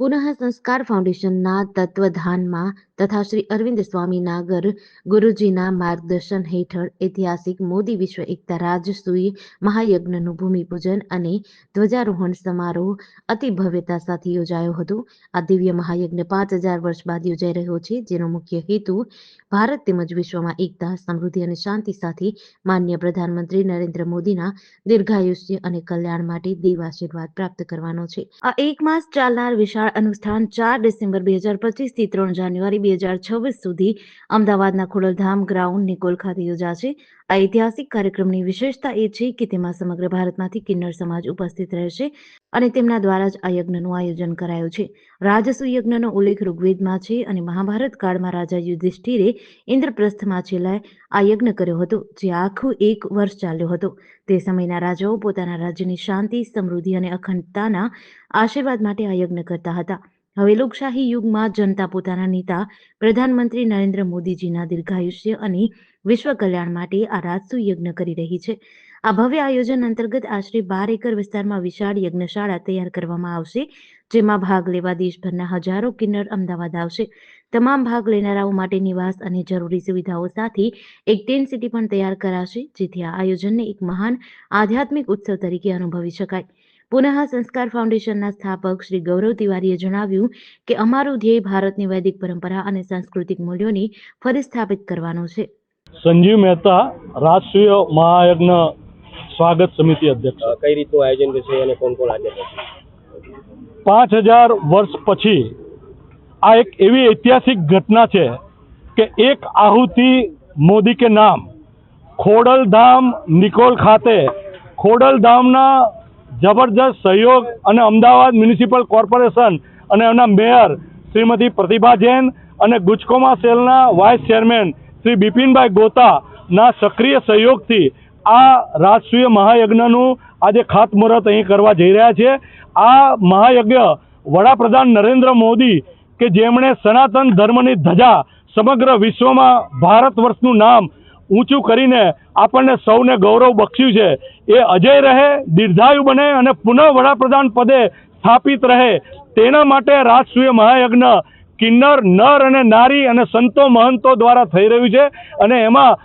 પુનઃ સંસ્કાર ફાઉન્ડેશનના તત્વધાનમાં તથા શ્રી અરવિંદ સ્વામી ગુરુજીના માર્ગદર્શન હેઠળ ઐતિહાસિક મોદી વિશ્વ એકતા રાજસૂય મહાયજ્ઞનું ભૂમિપૂજન અને ધ્વજારોહણ સમારોહ અતિ ભવ્યતા સાથે યોજાયો હતો. આ દિવ્ય મહાયજ્ઞ પાંચ હજાર વર્ષ બાદ યોજાઈ રહ્યો છે, જેનો મુખ્ય હેતુ ભારત તેમજ વિશ્વમાં એકતા, સમૃદ્ધિ અને શાંતિ સાથે માન્ય પ્રધાનમંત્રી નરેન્દ્ર મોદીના દીર્ઘાયુષ્ય અને કલ્યાણ માટે દેવ આશીર્વાદ પ્રાપ્ત કરવાનો છે. આ એક માસ ચાલનાર વિશાળ અનુષ્ઠાન ચાર ડિસેમ્બર બે હજાર પચીસથી ત્રણ જાન્યુઆરી બે હજાર છવ્વીસ સુધી અમદાવાદના ખોડલધામ ગ્રાઉન્ડ નિકોલ ખાતે યોજાશે. આ ઐતિહાસિક કાર્યક્રમની વિશેષતા એ છે કે તેમાં સમગ્ર ભારતમાંથી કિન્નર સમાજ ઉપસ્થિત રહેશે અને તેમના દ્વારા જ આ યજ્ઞનું આયોજન કરાયું છે. રાજસુ યજ્ઞનો ઉલ્લેખ ઋગ્વેદમાં છે અને મહાભારત કાળમાં રાજા યુધિષ્ઠિરે ઇન્દ્રપ્રસ્થમાં છેલ્લા આ યજ્ઞ કર્યો હતો, જે આખું એક વર્ષ ચાલ્યો હતો. તે સમયના રાજાઓ પોતાના રાજ્યની શાંતિ, સમૃદ્ધિ અને અખંડતાના આશીર્વાદ માટે આ યજ્ઞ કરતા હતા. હવે લોકશાહી યુગમાં જનતા પોતાના નેતા, પ્રધાનમંત્રી નરેન્દ્ર મોદીજીના દીર્ઘાયુષ્ય અને વિશ્વ કલ્યાણ માટે આ રાજસુ યજ્ઞ કરી રહી છે. આ ભવ્ય આયોજન અંતર્ગત આશરે બાર એકર વિસ્તારમાં વિશાળ યજ્ઞશાળા તૈયાર કરવામાં આવશે, જેમાં ભાગ લેવા દેશભરના હજારો કિન્નર અમદાવાદ આવશે. તમામ ભાગ લેનારાઓ માટે નિવાસ અને જરૂરી સુવિધાઓ સાથે એક ટેન્ટ સિટી પણ તૈયાર કરાશે, જેથી આ આયોજનને એક મહાન આધ્યાત્મિક ઉત્સવ તરીકે અનુભવી શકાય. પુનઃ સંસ્કાર ફાઉન્ડેશનના સ્થાપક શ્રી ગૌરવ તિવારીએ જણાવ્યું કે અમારું ધ્યેય ભારતની વૈદિક પરંપરા અને સાંસ્કૃતિક મૂલ્યોને ફરી સ્થાપિત કરવાનો છે. સંજીવ મહેતા રાષ્ટ્રીય મહાયજ્ઞ સ્વાગત સમિતિ અધ્યક્ષ. કઈ રીતનું આયોજન થશે અને કોણ કોણ હાજર રહેશે? પાંચ હજાર વર્ષ પછી આ એક એવી ઐતિહાસિક ઘટના છે કે એક આહુતિ મોદી કે નામ ખોડલધામ નિકોલ ખાતે ખોડલધામના જબરજસ્ત સહયોગ અને અમદાવાદ મ્યુનિસિપલ કોર્પોરેશન અને એમના મેયર શ્રીમતી પ્રતિભા જૈન અને ગુજકોમા સેલના વાઇસ ચેરમેન શ્રી બિપિનભાઈ ગોતાના સક્રિય સહયોગથી આ રાષ્ટ્રીય મહાયજ્ઞનું આજે ખાતમુહૂર્ત અહીં કરવા જઈ રહ્યા છે. આ મહાયજ્ઞ વડાપ્રધાન નરેન્દ્ર મોદી કે જેમણે સનાતન ધર્મની ધજા સમગ્ર વિશ્વમાં ભારત વર્ષનું નામ ઊંચું કરીને આપણને સૌને ગૌરવ બક્ષ્યું છે. એ અજય રહે, દીર્ઘાયુ બને અને પુનઃ વડાપ્રધાન પદે સ્થાપિત રહે. તેના માટે રાષ્ટ્રીય મહાયજ્ઞ કિન્નર, નર અને નારી અને સંતો મહંતો દ્વારા થઈ રહ્યું છે અને એમાં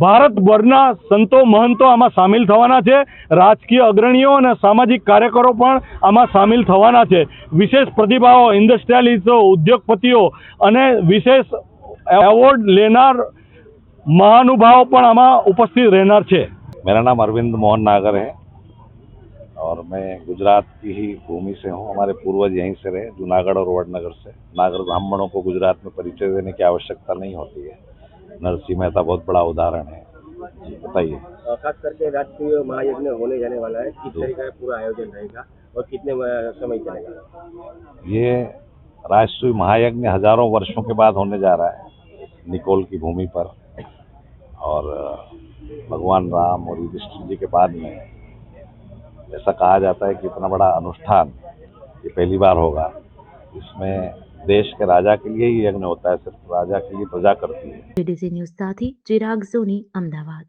ભારતભરના સંતો મહંતો આમાં સામેલ થવાના છે. રાજકીય અગ્રણીઓ અને સામાજિક કાર્યકરો પણ આમાં સામેલ થવાના છે. વિશેષ પ્રતિભાઓ ઇન્ડસ્ટ્રીયાલિસ્ટો ઉદ્યોગપતિઓ અને વિશેષ એવોર્ડ લેનાર મહાનુભાવો પણ આમાં ઉપસ્થિત રહેનાર છે मेरा नाम अरविंद मोहन नागर है और मैं गुजरात की ही भूमि से हूँ हमारे पूर्वज यहीं से रहे जूनागढ़ और वडनगर से नागर ब्राह्मणों को गुजरात में परिचय देने की आवश्यकता नहीं होती है नरसिंह मेहता बहुत बड़ा उदाहरण है जी बताइए अ, खास करके राष्ट्रीय महायज्ञ होने जाने वाला है किस तरीके का पूरा आयोजन रहेगा और कितने अ, समय चलेगा ये राष्ट्रीय महायज्ञ हजारों वर्षों के बाद होने जा रहा है निकोल की भूमि पर और भगवान राम और युधिष्ठिर जी के बाद में ऐसा कहा जाता है कि इतना बड़ा अनुष्ठान ये पहली बार होगा। इसमें देश के राजा के लिए ही यज्ञ होता है, सिर्फ़ राजा के लिए प्रजा करती है। न्यूज़ साथी चिराग सोनी, अहमदाबाद।